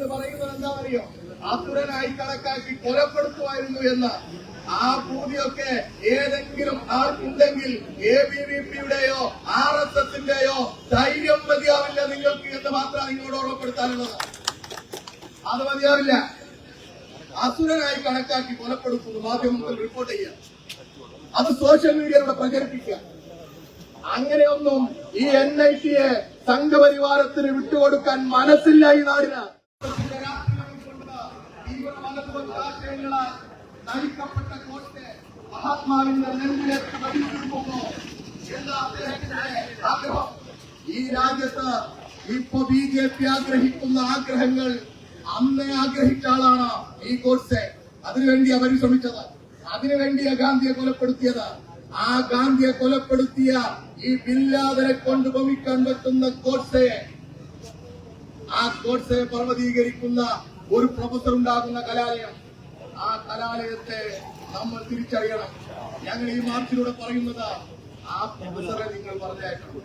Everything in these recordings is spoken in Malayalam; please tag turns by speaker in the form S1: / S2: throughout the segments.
S1: ഇന്ന് പറയുന്നത് എന്താണെന്നറിയോ? അസുരനായി കണക്കാക്കി കൊലപ്പെടുത്തുമായിരുന്നു എന്ന്. ആ ഭൂതിയൊക്കെ ഏതെങ്കിലും ആർക്കുണ്ടെങ്കിൽ എ ബി വി പിയുടെയോ ആർ എസ് എസിന്റെയോ ധൈര്യം മതിയാവില്ല നിങ്ങൾക്ക് എന്ന് മാത്രമാണ് നിങ്ങളോട് ഓർമ്മപ്പെടുത്താനുള്ളത്. അത് മതിയാവില്ല. അസുരനായി കണക്കാക്കി കൊലപ്പെടുത്തുന്നു. മാധ്യമങ്ങൾ റിപ്പോർട്ട് ചെയ്യാം അത് സോഷ്യൽ മീഡിയയിലൂടെ പ്രചരിപ്പിക്കുക. അങ്ങനെയൊന്നും ഈ എൻ ഐ ടിയെ സംഘപരിവാരത്തിന് വിട്ടുകൊടുക്കാൻ മനസ്സില്ല ഈ തീവ്രമതത്വത്താശയങ്ങളാൽ നയിക്കപ്പെട്ട കോട്ടെ മഹാത്മാവിന്റെ നെഞ്ചിലേക്ക് വലിച്ചെടുക്കുന്നു എന്താ അദ്ദേഹത്തിന്റെ ആഗ്രഹം ഈ രാജ്യത്ത് ഇപ്പൊ ബി ജെ പി ആഗ്രഹിക്കുന്ന ആഗ്രഹങ്ങൾ അന്നേ ആഗ്രഹിച്ച ആളാണ് ഈ കോഴ്സ് അതിനുവേണ്ടി അവർ ശ്രമിച്ചത്. അതിനുവേണ്ടിയാ ഗാന്ധിയെ കൊലപ്പെടുത്തിയത്. ആ ഗാന്ധിയെ കൊലപ്പെടുത്തിയ ഈ ബില്ലാദരെ കൊണ്ട് ഭമിക്കാൻ പറ്റുന്ന കോഴ്സയെ ആ കോഴ്സയെ പർവതീകരിക്കുന്ന ഒരു പ്രൊഫസർ ഉണ്ടാകുന്ന കലാലയം. ആ കലാലയത്തെ നമ്മൾ തിരിച്ചറിയണം. ഞങ്ങൾ ഈ മാർച്ചിലൂടെ പറയുന്നത് ആ പ്രൊഫസറെ നിങ്ങൾ പറഞ്ഞയക്കണം.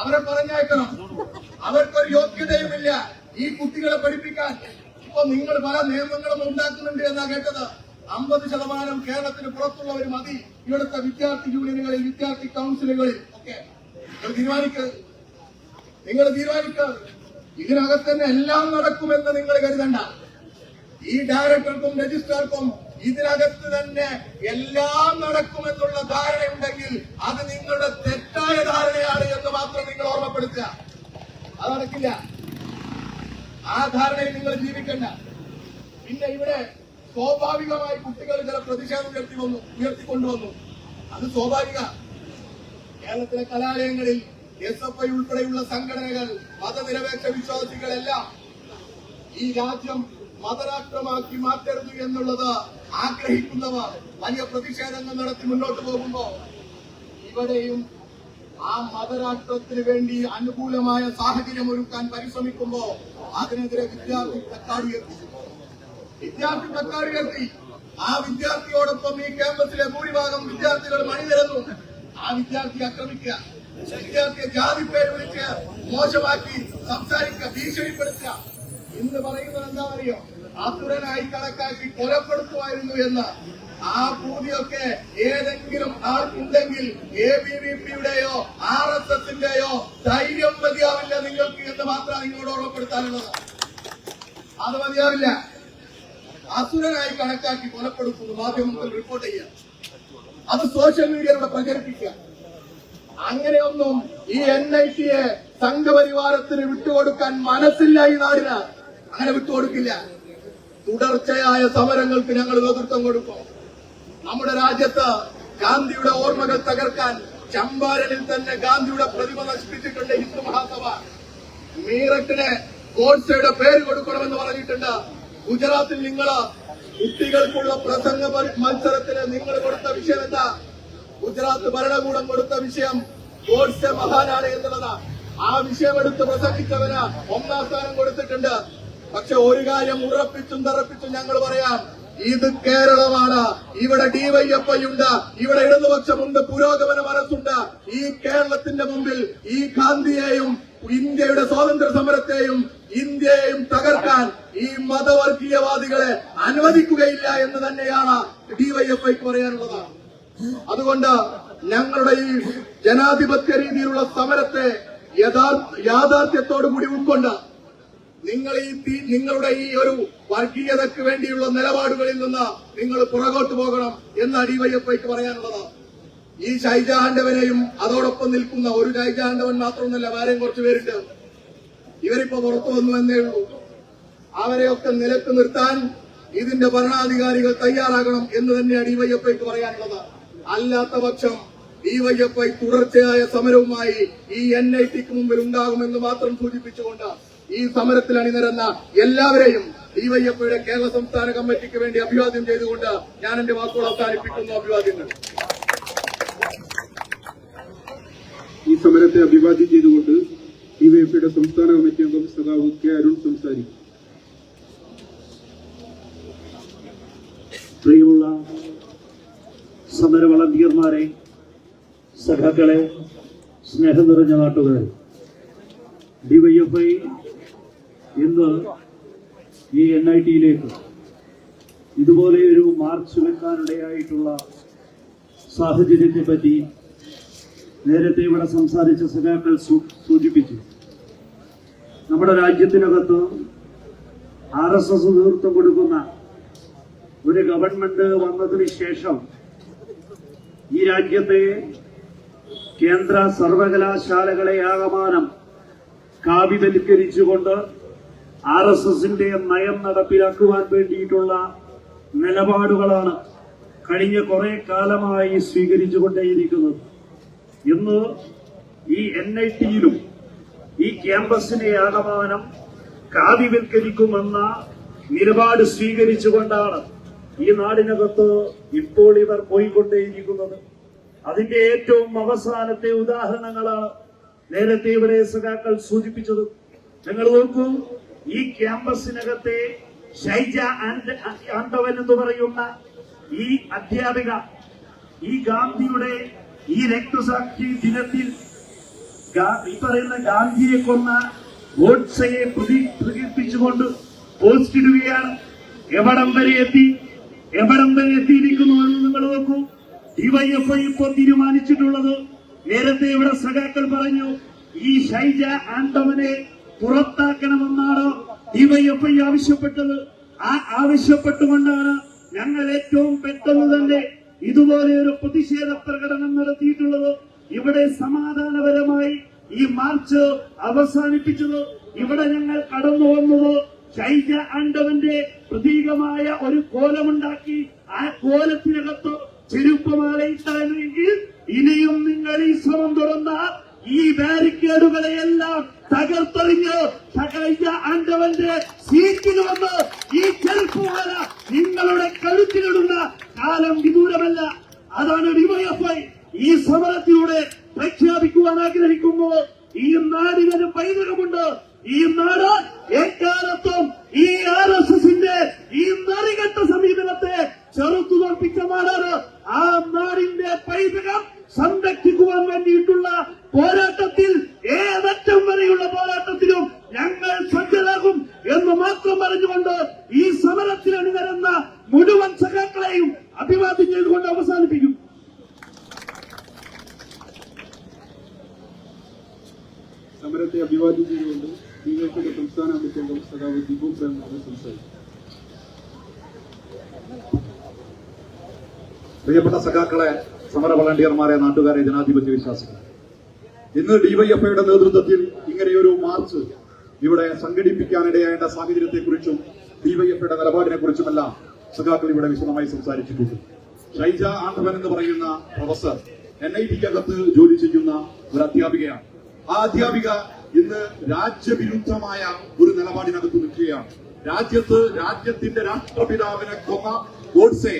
S1: അവരെ പറഞ്ഞയക്കണം. അവർക്കൊരു യോഗ്യതയുമില്ല ഈ കുട്ടികളെ പഠിപ്പിക്കാൻ. ഇപ്പൊ നിങ്ങൾ പല നിയമങ്ങളും ഉണ്ടാക്കുന്നുണ്ട് എന്നാ കേട്ടത്. അമ്പത് ശതമാനം കേരളത്തിന് പുറത്തുള്ളവർ മതി. ഇവിടുത്തെ വിദ്യാർത്ഥി യൂണിയനുകളിൽ വിദ്യാർത്ഥി കൗൺസിലുകളിൽ ഒക്കെ നിങ്ങൾ തീരുമാനിക്കുക നിങ്ങൾ തീരുമാനിക്കുക ഇതിനകത്ത് തന്നെ എല്ലാം നടക്കുമെന്ന് നിങ്ങൾ കരുതണ്ട. ഈ ഡയറക്ടർക്കും രജിസ്ട്രാർക്കും ഇതിനകത്ത് തന്നെ എല്ലാം നടക്കുമെന്നുള്ള ധാരണയുണ്ടെങ്കിൽ അത് നിങ്ങളുടെ തെറ്റായ ധാരണയാണ് എന്ന് മാത്രം നിങ്ങൾ ഓർമ്മപ്പെടുത്തുക. അത് നടക്കില്ല. ആ ധാരണയിൽ നിങ്ങൾ ജീവിക്കണ്ട. പിന്നെ ഇവിടെ സ്വാഭാവികമായി കുട്ടികൾ ചില പ്രതിഷേധം ഉയർത്തി വന്നു ഉയർത്തിക്കൊണ്ടുവന്നു. അത് സ്വാഭാവിക. കേരളത്തിലെ കലാലയങ്ങളിൽ എസ് എഫ് ഐ ഉൾപ്പെടെയുള്ള സംഘടനകൾ മതനിരപേക്ഷ വിശ്വാസികളെല്ലാം ഈ രാജ്യം മതരാഷ്ട്രമാക്കി മാറ്റരുത് എന്നുള്ളത് ആഗ്രഹിക്കുന്നവർ വലിയ പ്രതിഷേധങ്ങൾ നടത്തി മുന്നോട്ട് പോകുമ്പോ ഇവിടെയും ആ മതരാഷ്ട്രത്തിന് വേണ്ടി അനുകൂലമായ സാഹചര്യം ഒരുക്കാൻ പരിശ്രമിക്കുമ്പോ അതിനെതിരെ വിദ്യാർത്ഥി തക്കാടുയർത്തി വിദ്യാർത്ഥി തക്കാടുയർത്തി ആ വിദ്യാർത്ഥിയോടൊപ്പം ഈ ക്യാമ്പസിലെ ഭൂരിഭാഗം വിദ്യാർത്ഥികൾ മണിനിരന്നു. ആ വിദ്യാർത്ഥി ആക്രമിക്കുക. വിദ്യാർത്ഥിയെ ജാതി പേര് വിളിച്ച് മോശമാക്കി സംസാരിക്കുക ഭീഷണിപ്പെടുത്തുക. ഇന്ന് പറയുന്നത് എന്താ എന്താണെന്നറിയോ? അസുരനായി കണക്കാക്കി കൊലപ്പെടുത്തുമായിരുന്നു എന്ന്. ആ ഭൂമിയൊക്കെ ഏതെങ്കിലും ആർക്കുണ്ടെങ്കിൽ എ ബി വി പിയുടെയോ ആർ എസ് എസിന്റെയോ ധൈര്യം മതിയാവില്ല നിങ്ങൾക്ക് എന്ന് മാത്രമാണ് നിങ്ങളോട് ഓർമ്മപ്പെടുത്താനുള്ളത്. അത് മതിയാവില്ല. അസുരനായി കണക്കാക്കി കൊലപ്പെടുത്തുന്നു. മാധ്യമങ്ങൾ റിപ്പോർട്ട് ചെയ്യുക. അത് സോഷ്യൽ മീഡിയയിലൂടെ പ്രചരിപ്പിക്കുക. അങ്ങനെയൊന്നും ഈ എൻ ഐ ടിയെ സംഘപരിവാരത്തിന് വിട്ടുകൊടുക്കാൻ മനസ്സില്ല ഈ നാടിന്. അങ്ങനെ വിട്ടുകൊടുക്കില്ല. തുടർച്ചയായ സമരങ്ങൾക്ക് ഞങ്ങൾ നേതൃത്വം കൊടുക്കും. നമ്മുടെ രാജ്യത്ത് ഗാന്ധിയുടെ ഓർമ്മകൾ തകർക്കാൻ ചമ്പാരനിൽ തന്നെ ഗാന്ധിയുടെ പ്രതിമ നശിപ്പിച്ചിട്ടുണ്ട് ഹിന്ദു മഹാസഭ. മീററ്റിന് ഗോഡ്സയുടെ പേര് കൊടുക്കണമെന്ന് പറഞ്ഞിട്ടുണ്ട്. ഗുജറാത്തിൽ നിങ്ങൾ കുട്ടികൾക്കുള്ള പ്രസംഗ പരി- മത്സരത്തിന് നിങ്ങൾ കൊടുത്ത വിഷയം എന്താ? ഗുജറാത്ത് ഭരണകൂടം കൊടുത്ത വിഷയം ഗോഡ്സെ മഹാനാണ് എന്നുള്ളതാണ് ആ വിഷയം എടുത്ത് പ്രസംഗിച്ചവന് ഒന്നാം സ്ഥാനം കൊടുത്തിട്ടുണ്ട്. പക്ഷെ ഒരു കാര്യം ഉറപ്പിച്ചും തറപ്പിച്ചും ഞങ്ങൾ പറയാം. ഇത് കേരളമാണ്. ഇവിടെ ഡിവൈഎഫ്ഐയുണ്ട്. ഇവിടെ ഇടതുപക്ഷമുണ്ട്. പുരോഗമന മനസ്സുണ്ട്. ഈ കേരളത്തിന്റെ മുമ്പിൽ ഈ ഗാന്ധിയെയും ഇന്ത്യയുടെ സ്വാതന്ത്ര്യ സമരത്തെയും ഇന്ത്യയെയും തകർക്കാൻ ഈ മതവർഗീയവാദികളെ അനുവദിക്കുകയില്ല എന്ന് തന്നെയാണ് ഡിവൈഎഫ്ഐക്ക് പറയാനുള്ളത് അതുകൊണ്ട് ഞങ്ങളുടെ ഈ ജനാധിപത്യ രീതിയിലുള്ള സമരത്തെ യാഥാർത്ഥ്യത്തോടുകൂടി യാഥാർത്ഥ്യത്തോടു കൂടി ഉൾക്കൊണ്ട് നിങ്ങൾ ഈ നിങ്ങളുടെ ഈ ഒരു വർഗീയതയ്ക്ക് വേണ്ടിയുള്ള നിലപാടുകളിൽ നിന്ന് നിങ്ങൾ പുറകോട്ട് പോകണം എന്ന് ഡിവൈഎഫ്ഐക്ക് പറയാനുള്ളതാണ് ഈ ഷൈജാഹന്റവനെയും അതോടൊപ്പം നിൽക്കുന്ന ഒരു ഷൈജാഹന്റവൻ മാത്രമൊന്നുമല്ല വേറെയും കുറച്ചു പേരുണ്ട്. ഇവരിപ്പോ പുറത്തു വന്നു എന്നേ ഉള്ളൂ. അവരെയൊക്കെ നിലയ്ക്ക് നിർത്താൻ ഇതിന്റെ ഭരണാധികാരികൾ തയ്യാറാകണം എന്ന് തന്നെയാണ് ഡിവൈഎഫ്ഐക്ക് പറയാനുള്ളത്. അല്ലാത്ത പക്ഷം ഡിവൈഎഫ്ഐ തുടർച്ചയായ സമരവുമായി ഈ എൻ ഐ ടിക്ക് മുമ്പിൽ ഉണ്ടാകുമെന്ന് മാത്രം സൂചിപ്പിച്ചുകൊണ്ട് ഈ സമരത്തിൽ അണിനിരന്ന എല്ലാവരെയും ഡിവൈഎഫ്ഐയുടെ കേരള സംസ്ഥാന കമ്മിറ്റിക്ക് വേണ്ടി അഭിവാദ്യം ചെയ്തുകൊണ്ട് ഞാൻ എന്റെ വാക്കുകൾ അവസാനിപ്പിക്കുന്നു. അഭിവാദ്യങ്ങൾ.
S2: ഈ സമരത്തെ അഭിവാദ്യം ചെയ്തുകൊണ്ട് ഡിവൈഎഫ്ഐയുടെ സംസ്ഥാന കമ്മിറ്റി അംഗം സഖാവ് കെ അരുൺ സംസാരിക്കും.
S3: സമര വളണ്ടിയർമാരെ സഖാക്കളെ സ്നേഹം നിറഞ്ഞ നാട്ടുകാരെ. ഡിവൈഎഫ്ഐ ഇന്ന് ഈ എൻ ഐ ടിയിലേക്ക് ഇതുപോലെ ഒരു മാർച്ച് വെക്കാനിടയായിട്ടുള്ള സാഹചര്യത്തെ പറ്റി നേരത്തെ ഇവിടെ സംസാരിച്ച സഖാക്കൾ സൂചിപ്പിച്ചു. നമ്മുടെ രാജ്യത്തിനകത്ത് ആർ എസ് എസ് നേതൃത്വം കൊടുക്കുന്ന ഒരു ഗവൺമെന്റ് വന്നതിന് ശേഷം ഈ രാജ്യത്തെ കേന്ദ്ര സർവകലാശാലകളെ ആകമാനം കാവ്യവൽക്കരിച്ചുകൊണ്ട് ആർ എസ് എസിന്റെ നയം നടപ്പിലാക്കുവാൻ വേണ്ടിയിട്ടുള്ള നിലപാടുകളാണ് കഴിഞ്ഞ കുറെ കാലമായി സ്വീകരിച്ചുകൊണ്ടേയിരിക്കുന്നത്. ഇന്ന് ഈ എൻ ഐ ടിയിലും ഈ ക്യാമ്പസിനെ ആകമാനം കാവ്യവൽക്കരിക്കുമെന്ന നിലപാട് സ്വീകരിച്ചുകൊണ്ടാണ് ഈ നാടിനകത്ത് ഇപ്പോൾ ഇവർ പോയിക്കൊണ്ടേയിരിക്കുന്നത്. അതിന്റെ ഏറ്റവും അവസാനത്തെ ഉദാഹരണങ്ങളാണ് നേരത്തെ ഇവിടെ സഖാക്കൾ സൂചിപ്പിച്ചത്. നിങ്ങൾ നോക്കൂ ഈ ക്യാമ്പസിനകത്തെ ഷൈജ ആണ്ടവൻ എന്ന് പറയുന്ന ഈ അധ്യാപിക ഈ ഗാന്ധിയുടെ ഈ രക്തസാക്ഷി ദിനത്തിൽ ഈ പറയുന്ന ഗാന്ധിയെ കൊന്ന ഗോഡ്സയെ പ്രതി പ്രകീർത്തിച്ചുകൊണ്ട് പോസ്റ്റ് ഇടുകയാണ് എവിടം വരെ എത്തി? എവിടം വരെ എത്തിയിരിക്കുന്നു എന്ന് നിങ്ങൾ നോക്കൂ. ഡിവൈഎഫ്ഐ ഇപ്പോൾ തീരുമാനിച്ചിട്ടുള്ളത്. നേരത്തെ ഇവിടെ സഖാക്കൾ പറഞ്ഞു ഈ ഷൈജ ആണ്ടവനെ പുറത്താക്കണമെന്നാണ് ഡിവൈഎഫ്ഐ ആവശ്യപ്പെട്ടത്. ആ ആവശ്യപ്പെട്ടുകൊണ്ടാണ് ഞങ്ങൾ ഏറ്റവും പെട്ടെന്ന് തന്നെ ഇതുപോലെ ഒരു പ്രതിഷേധ പ്രകടനം നടത്തിയിട്ടുള്ളത്. ഇവിടെ സമാധാനപരമായി ഈ മാർച്ച് അവസാനിപ്പിച്ചത്. ഇവിടെ ഞങ്ങൾ കടന്നു വന്നത് ഷൈജ ആണ്ടവന്റെ പ്രതീകമായ ഒരു കോലമുണ്ടാക്കി ആ കോലത്തിനകത്ത് ചെരുപ്പമാലയിട്ടാണെങ്കിൽ ഇനിയും നിങ്ങൾ ഈ ശ്രമം തുടർന്നാൽ ഈ ബാരിക്കേഡുകളെയെല്ലാം തകർത്തെറിഞ്ഞ് ഷൈജ ആണ്ടവന്റെ സീറ്റിൽ വന്ന് ഈ ചെരുപ്പുമാല നിങ്ങളുടെ കഴുത്തിലിടുന്ന കാലം വിദൂരമല്ല. അതാണ് ഡിവൈഎഫ്ഐ. ഈ സമരത്തിലൂടെ പ്രഖ്യാപിക്കുവാൻ ആഗ്രഹിക്കുമ്പോൾ ഈ നാടിനൊരു പൈതൃകമുണ്ട്. ഈ നാട് എക്കാലത്തും ഈ ആർ എസ് എസിന്റെ ഈ നറികെട്ട സമീപനത്തെ ചെറുത്തു തോൽപ്പിച്ച നാടാണ് ആ നാടിന്റെ പൈതൃകം സംരക്ഷിക്കുവാൻ വേണ്ടിയിട്ടുള്ള പോരാട്ടത്തിൽ ഏതറ്റം വരെയുള്ള പോരാട്ടത്തിലും ഞങ്ങൾ സജ്ജരാകും എന്ന് മാത്രം പറഞ്ഞുകൊണ്ട് ഈ സമരത്തിൽ അണിനിരന്ന മുഴുവൻ സഖാക്കളെയും അഭിവാദ്യം ചെയ്തുകൊണ്ട് അവസാനിപ്പിക്കും
S2: സമരത്തെ അഭിവാദ്യം ചെയ്തുകൊണ്ട് ഡിവൈഎഫ്ഐയുടെ സംസ്ഥാന കമ്മിറ്റി അംഗം സഖാവ് ദിബു പ്രേമനാഥ് സംസാരിക്കും
S4: പ്രിയപ്പെട്ട സഖാക്കളെ സമര നാട്ടുകാരെ ജനാധിപത്യ വിശ്വാസികൾ ഇന്ന് ഡിവൈഎഫ്ഐയുടെ നേതൃത്വത്തിൽ ഇങ്ങനെയൊരു മാർച്ച് ഇവിടെ സംഘടിപ്പിക്കാനിടയായ സാഹചര്യത്തെക്കുറിച്ചും ഡിവൈഎഫ്ഐയുടെ നിലപാടിനെ കുറിച്ചുമെല്ലാം സഖാക്കൾ ഇവിടെ വിശദമായി സംസാരിച്ചിട്ടുണ്ട്. ഷൈജ ആണ്ടവൻ എന്ന് പറയുന്ന പ്രൊഫസർ എൻ ഐ ടിക്കകത്ത് ജോലി ചെയ്യുന്ന ഒരു അധ്യാപികയാണ്. ആ അധ്യാപിക ഇന്ന് രാജ്യവിരുദ്ധമായ ഒരു നിലപാടിനകത്ത് നിൽക്കുകയാണ്. രാജ്യത്ത് രാജ്യത്തിന്റെ രാഷ്ട്രപിതാവിനെ കൊന്ന ഗോഡ്സെ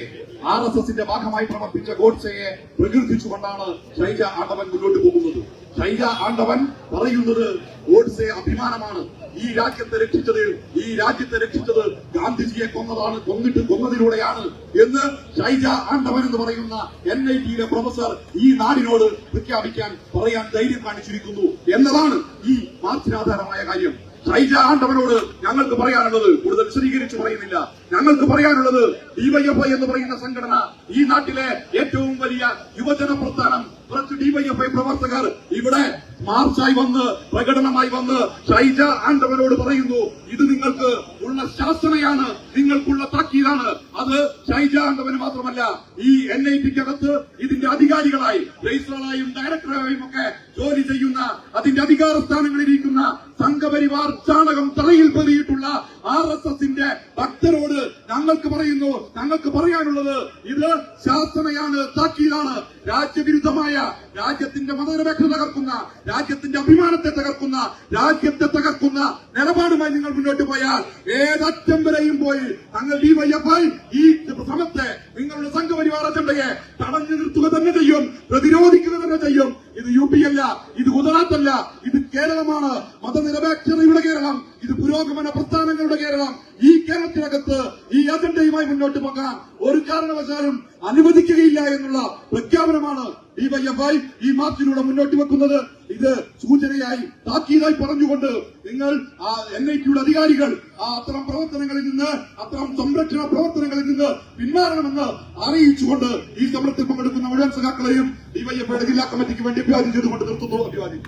S4: ആർ എസ് എസിന്റെ ഭാഗമായി പ്രവർത്തിച്ച ഗോഡ്സെയെ പ്രകീർത്തിച്ചുകൊണ്ടാണ് ഷൈജ ആണ്ടവൻ മുന്നോട്ട് പോകുന്നത്. ശൈജ ആണ്ടവൻ പറയുന്നത് ഗോഡ്സെ അഭിമാനമാണ്. ഈ രാജ്യത്തെ രക്ഷിച്ചത് ഈ രാജ്യത്തെ രക്ഷിച്ചത് ഗാന്ധിജിയെ കൊന്നതാണ് കൊന്നിട്ട് കൊന്നതിലൂടെയാണ് എന്ന് ശൈജ ആണ്ടവൻ എന്ന് പറയുന്ന എൻ ഐ ടിയിലെ പ്രൊഫസർ ഈ നാടിനോട് പ്രഖ്യാപിക്കാൻ പറയാൻ ധൈര്യം കാണിച്ചിരിക്കുന്നു എന്നതാണ് ഈ മാർച്ചിനാധാരമായ കാര്യം. ഷൈജ ആണ്ടവനോട് ഞങ്ങൾക്ക് പറയാനുള്ളത് കൂടുതൽ വിശദീകരിച്ച് പറയുന്നില്ല. ഞങ്ങൾക്ക് പറയാനുള്ളത് ഡിവൈഎഫ്ഐ എന്ന് പറയുന്ന സംഘടന ഈ നാട്ടിലെ ഏറ്റവും വലിയ യുവജന പ്രസ്ഥാനം. കുറച്ച് ഡിവൈഎഫ്ഐ പ്രവർത്തകർ ഇവിടെ മാർച്ചായി വന്ന് പ്രകടനമായി വന്ന് ഷൈജ ആണ്ടവനോട് പറയുന്നു ഇത് നിങ്ങൾക്ക് ഉള്ള ശാസനയാണ് നിങ്ങൾക്കുള്ള താക്കീതാണ് അത് ഷൈജ ആണ്ടവന് മാത്രമല്ല ഈ എൻ ഐ ടിക്കകത്ത് ഇതിന്റെ അധികാരികളായി രജിസ്ട്രാറായും ഡയറക്ടറായും ഒക്കെ ജോലി ചെയ്യുന്ന അതിന്റെ അധികാര സ്ഥാനങ്ങളിൽ ഇരിക്കുന്ന സംഘപരിവാർ ചാണകം തറയിൽ പതിയിട്ടുള്ള ആർ എസ് എസിന്റെ ഭക്തരോട് ഞങ്ങൾക്ക് പറയുന്നു ഞങ്ങൾക്ക് പറയാനുള്ളത് ഇത് ശാസനയാണ് താക്കീതാണ് രാജ്യവിരുദ്ധമായ രാജ്യത്തിന്റെ മതനിരപേക്ഷ തകർക്കുന്ന രാജ്യത്തിന്റെ അഭിമാനത്തെ തകർക്കുന്ന രാജ്യത്തെ തകർക്കുന്ന നിലപാടുമായി നിങ്ങൾ മുന്നോട്ട് പോയാൽ ഏതറ്റം വരെയും പോയി തങ്ങൾ ഡിവൈഎഫ്ഐ ഈ ശ്രമത്തെ നിങ്ങളുടെ സംഘപരിവാർ അജണ്ടയെ തടഞ്ഞു നിർത്തുക തന്നെ ചെയ്യും പ്രതിരോധിക്കുക തന്നെ ചെയ്യും. ഇത് യു പി അല്ല ഇത് ഗുജറാത്ത് അല്ല ഇത് കേരളമാണ്. മതനിരപേക്ഷതയുടെ കേരളം. പുരോഗമന പ്രസ്ഥാനങ്ങളുടെ കേരളം. ഈ കേരളത്തിനകത്ത് ഈ അജണ്ടയുമായി മുന്നോട്ട് പോകാൻ ഒരു കാരണവശാലും അനുവദിക്കുകയില്ല എന്നുള്ള പ്രഖ്യാപനമാണ് ഈ വൈ ഈ മാർച്ചിലൂടെ മുന്നോട്ട് വെക്കുന്നത്. ഇത് സൂചനയായി താക്കീതായി പറഞ്ഞുകൊണ്ട് നിങ്ങൾ ആ എൻ ഐ ടിയുടെ അധികാരികൾ ആ അത്തരം പ്രവർത്തനങ്ങളിൽ നിന്ന് അത്തരം സംരക്ഷണ പ്രവർത്തനങ്ങളിൽ നിന്ന് പിന്മാറണമെന്ന് അറിയിച്ചുകൊണ്ട് ഈ സമരത്തിൽ പങ്കെടുക്കുന്ന മുഴുവൻ സഖാക്കളെയും ഡിവൈഎഫ്ഐയുടെ ജില്ലാ കമ്മിറ്റിക്ക് വേണ്ടി അഭിവാദ്യം ചെയ്തുകൊണ്ട് നിർത്തുന്നു. അഭിവാദ്യം.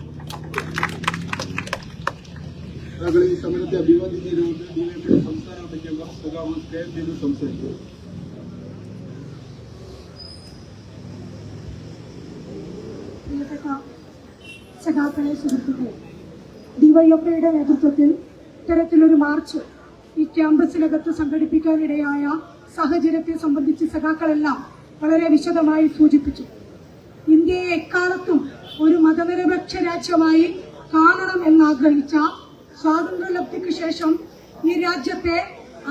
S2: താങ്കൾ ഈ സമരത്തെ അഭിവാദ്യം ചെയ്തുകൊണ്ട് ഡി വൈ പിയുടെ സംസ്ഥാന അധ്യക്ഷൻ സഖാവ് കെ ചെയ്ത് സംസാരിക്കും
S5: സഖാക്കളെ സുഹൃത്തുക്കളെ ഡിവൈഎഫ്ഐയുടെ നേതൃത്വത്തിൽ ഇത്തരത്തിലൊരു മാർച്ച് ഈ ക്യാമ്പസിനകത്ത് സംഘടിപ്പിക്കാനിടയായ സാഹചര്യത്തെ സംബന്ധിച്ച് സഖാക്കളെല്ലാം വളരെ വിശദമായി സൂചിപ്പിച്ചു. ഇന്ത്യയെ എക്കാലത്തും ഒരു മതനിരപേക്ഷ രാജ്യമായി കാണണം എന്നാഗ്രഹിച്ച സ്വാതന്ത്ര്യലബ്ധിക്ക് ശേഷം ഈ രാജ്യത്തെ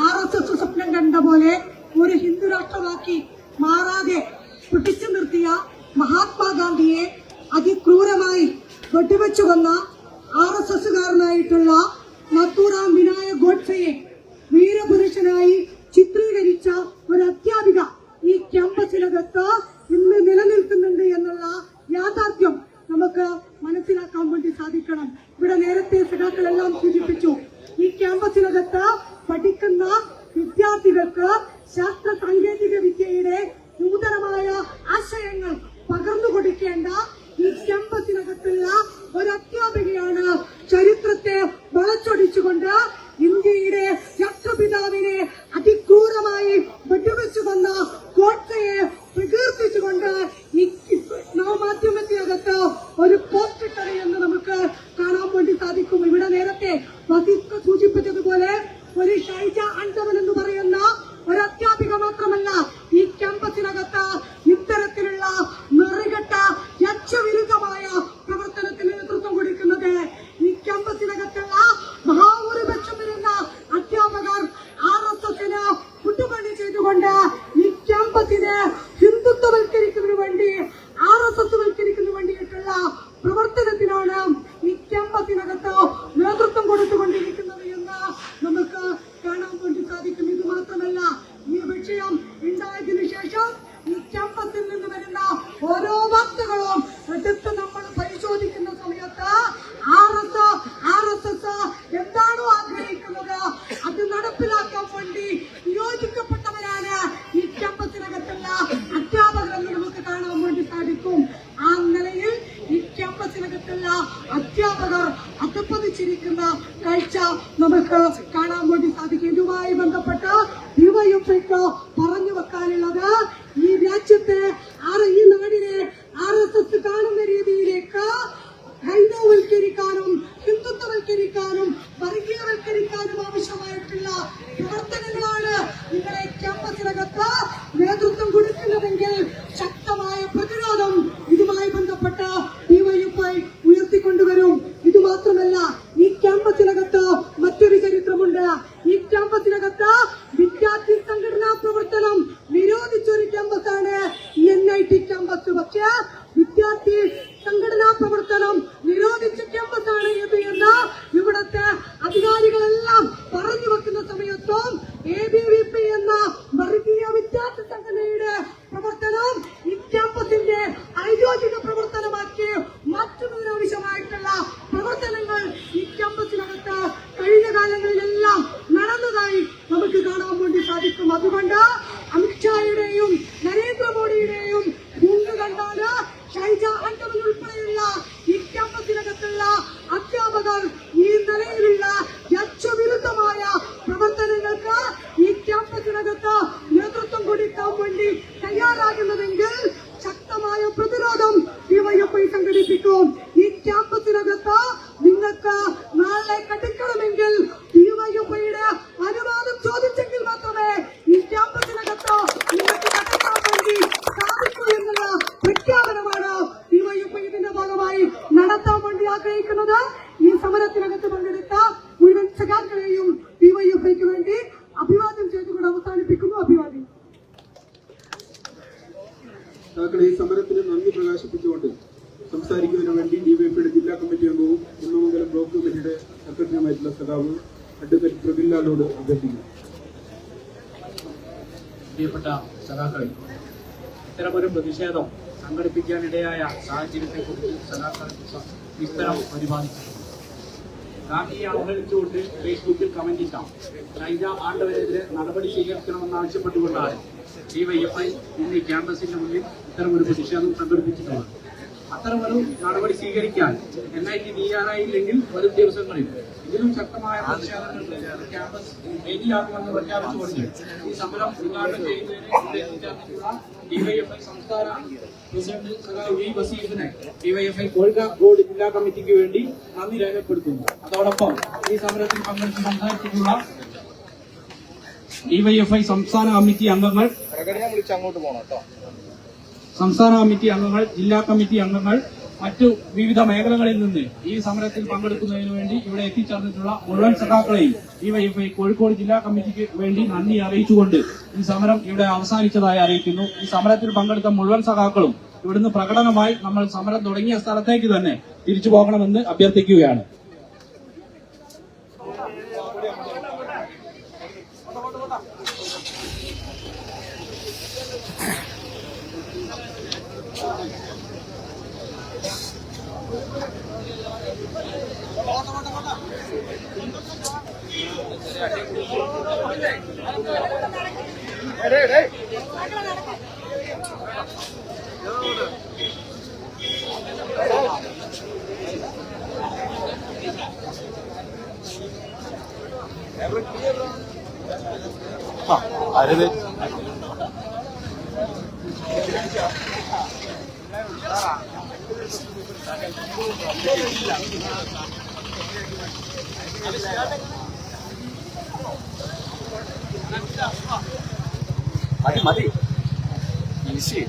S5: ആർ എസ് എസ് സ്വപ്നം കണ്ട പോലെ ഒരു ഹിന്ദു രാഷ്ട്രമാക്കി മാറാതെ പിടിച്ചു നിർത്തിയ മഹാത്മാഗാന്ധിയെ അതിക്രൂരമായി വെട്ടിവെച്ചു വന്ന ആർ എസ് എസുകാരനായിട്ടുള്ള മത്തൂറാം വിനായക് ഗോഡ്സയെ വീരപുരുഷനായി ചിത്രീകരിച്ച ഒരു അധ്യാപിക ഈ ക്യാമ്പസിലകത്ത് ഇന്ന് നിലനിൽക്കുന്നുണ്ട് എന്നുള്ള What. കാഴ്ച നമുക്ക് കാണാൻ വേണ്ടി സാധിക്കും. ഇതുമായി ബന്ധപ്പെട്ട
S6: യുവയുപ്പിക്ക് বিক্রমাদিত্য ഇത്തരമൊരു പ്രതിഷേധം സംഘടിപ്പിക്കാനിടയായ സാഹചര്യത്തെക്കുറിച്ച് സഖാക്കൾ ഇത്തരം പരിപാലിക്കുന്നു ഗാന്ധിയെ അവഹേളിച്ചുകൊണ്ട് ഫേസ്ബുക്കിൽ കമന്റ് ഇട്ടാം ഷൈജ ആണ്ടവരെതിരെ നടപടി സ്വീകരിക്കണമെന്നാവശ്യപ്പെട്ടുകൊണ്ടാണ് ഡിവൈഎഫ്ഐ ഇന്ന് ക്യാമ്പസിന്റെ മുന്നിൽ ഇത്തരമൊരു പ്രതിഷേധം സംഘടിപ്പിച്ചിട്ടുള്ളത്. അത്തരമൊരു നടപടി സ്വീകരിക്കാൻ എൻ ഐ ടി തയ്യാറായില്ലെങ്കിൽ വരും ദിവസങ്ങളിൽ ഇതിലും ശക്തമായ പ്രതിഷേധങ്ങൾ ക്യാമ്പസ് വേദിയാക്കുമെന്ന് പ്രഖ്യാപിച്ചുകൊണ്ട് ഈ സമരം ഉദ്ഘാടനം ഡിവൈഎഫ്ഐ സംസ്ഥാന പ്രസിഡന്റ് സഖാവ് വി ബസീറിനെ ഡിവൈഎഫ്ഐ കോഴിക്കോട് ജില്ലാ കമ്മിറ്റിക്ക് വേണ്ടി നന്ദി രേഖപ്പെടുത്തുന്നു. അതോടൊപ്പം ഈ സമരത്തിൽ പങ്കെടുത്ത് സംസാരിച്ചിട്ടുള്ള ഡിവൈഎഫ്ഐ സംസ്ഥാന കമ്മിറ്റി അംഗങ്ങൾ സംസ്ഥാന കമ്മിറ്റി അംഗങ്ങൾ ജില്ലാ കമ്മിറ്റി അംഗങ്ങൾ മറ്റു വിവിധ മേഖലകളിൽ നിന്ന് ഈ സമരത്തിൽ പങ്കെടുക്കുന്നതിന് വേണ്ടി ഇവിടെ എത്തിച്ചേർന്നിട്ടുള്ള മുഴുവൻ സഖാക്കളെയും ഈ വൈഫൈ കോഴിക്കോട് ജില്ലാ കമ്മിറ്റിക്ക് വേണ്ടി നന്ദി അറിയിച്ചുകൊണ്ട് ഈ സമരം ഇവിടെ അവസാനിച്ചതായി അറിയിക്കുന്നു. ഈ സമരത്തിൽ പങ്കെടുത്ത മുഴുവൻ സഖാക്കളും ഇവിടുന്ന് പ്രകടനമായി നമ്മൾ സമരം തുടങ്ങിയ സ്ഥലത്തേക്ക് തന്നെ തിരിച്ചു പോകണമെന്ന് അഭ്യർത്ഥിക്കുകയാണ്. ആരത് മതി മതി. ഈസി.